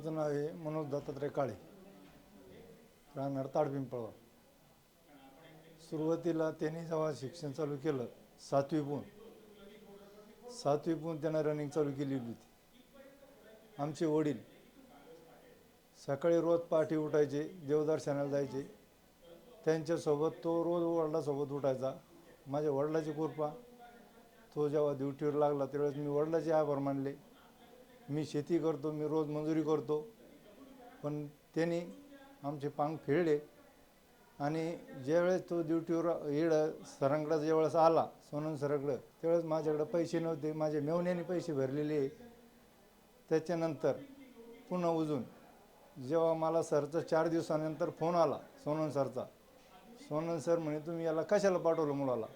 मुलाचं नाव आहे मनोज दत्तात्रय काळे. राहणार ताडपिंपळगाव. सुरुवातीला त्यांनी जेव्हा शिक्षण चालू केलं सातवीपून सातवीपून त्यांना रनिंग चालू केलेली होती. आमचे वडील सकाळी रोज पहाटे उठायचे देवदर्शनाला जायचे. त्यांच्यासोबत तो रोज वडिलासोबत उठायचा. माझ्या वडिलाची कृपा तो जेव्हा ड्युटीवर लागला त्यावेळेस मी वडिलाचे आभार मानले. मी शेती करतो मी रोज मजुरी करतो. पण त्यांनी आमचे पांग फेडले. आणि ज्यावेळेस तो ड्युटीवर येड सरांकडं ज्यावेळेस आला सोनन सराकडं त्यावेळेस माझ्याकडं पैसे नव्हते. माझ्या मेवण्याने पैसे भरलेले. आहे. त्याच्यानंतर पुन्हा उजून जेव्हा मला सरचा चार दिवसानंतर फोन आला सोनन सरचा. सोनन सर म्हणे तुम्ही याला कशाला पाठवलं मुलाला?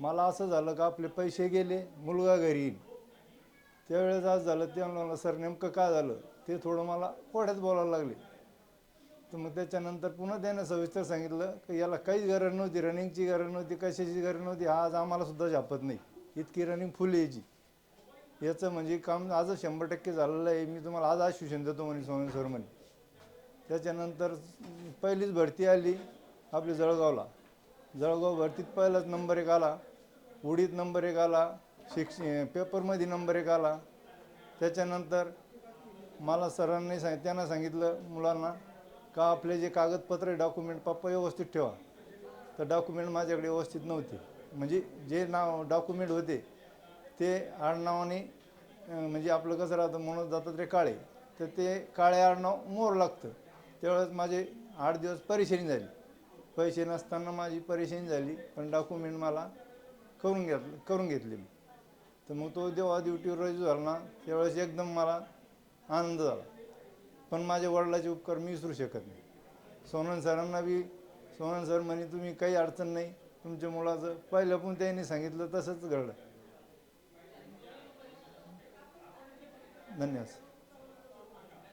मला असं झालं का आपले पैसे गेले मुलगा घरी येईल त्यावेळेस आज झालं ते सर नेमकं काय झालं? ते थोडं मला पोढ्यात बोलायला लागले. तर मग त्याच्यानंतर पुन्हा त्यानं सविस्तर सांगितलं की याला काहीच गरज नव्हती रनिंगची गरज नव्हती कशाची गरज नव्हती आज आम्हाला सुद्धा झापत नाही. इतकी रनिंग फुल यायची. याचं म्हणजे काम आज शंभर टक्के झालेलं आहे. मी तुम्हाला आज आश्वासन देतो म्हणे सोनन सर म्हणे. त्याच्यानंतर पहिलीच भरती आली आपली जळगावला. जळगाव भरतीत पहिलाच नंबर एक आला. उडीत नंबर एक आला. शिक्ष पेपरमध्ये नंबर एक आला. त्याच्यानंतर मला सरांनी सांग त्यांना सांगितलं मुलांना का आपले जे कागदपत्र डॉक्युमेंट पप्पा व्यवस्थित ठेवा. तर डॉक्युमेंट माझ्याकडे व्यवस्थित नव्हते. म्हणजे जे नाव डॉक्युमेंट होते ते आडनावाने म्हणजे आपलं कसं राहतं म्हणून जातात रे काळे. तर ते काळे आडनाव मोर लागतं. त्यावेळेस माझे आठ दिवस परेशानी झाली. पैसे नसताना माझी परेशानी झाली पण डॉक्युमेंट मला करून घेतलं करून घेतले मी तर मग तो जेव्हा ड्युटीवर रजू झाला ना त्यावेळेस एकदम मला आनंद झाला. पण माझ्या वडिलाचे उपकार मी विसरू शकत नाही. सोनन सरांना बी सोनन सर म्हणे तुम्ही काही अडचण नाही. तुमच्या मुलाचं पहिलं पण त्यांनी सांगितलं तसंच घडलं. धन्यवाद.